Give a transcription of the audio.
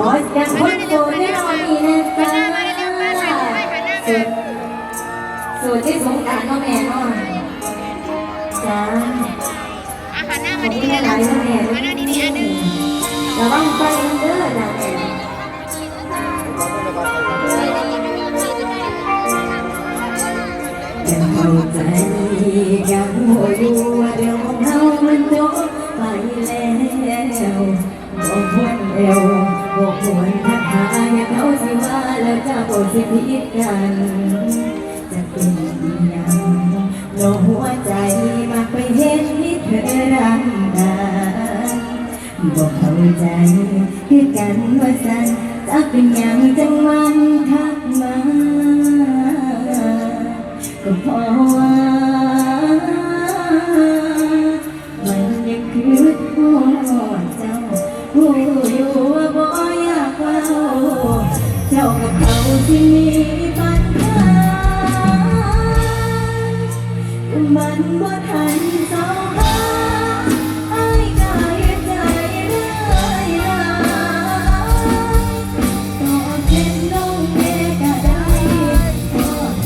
ดังคนโสดไม่รอมีนะจ๊ะสุดสุดที่สงกรารก็แม่เนอนจ้า อาหารหน้า ข มา อบ ดี คุณ ๆ ห นะ ลายๆนะแม่ มาหน้าดีๆอันหนึ่ง ระวังไฟเด้อจ้าแม่ยังเข้าใจยังหัวอยู่ว่าเรื่องของเรามันจบไปแล้วบอกคนเอว บอกหวนทักหาอยาเขาสิว่าแล้วจะบอกสิผิดกัน จะเป็นอย่างโลหัวใจมาไปเห็นที่เธอรักกันบอกเข้าใจคือกันว่าสันจะเป็นอย่างจังมันทักมาก็เพราะว่ามันยังคือหัวเจ้า เจ้ากับเขาที่มีปัญหามันบ่ทันเจ้า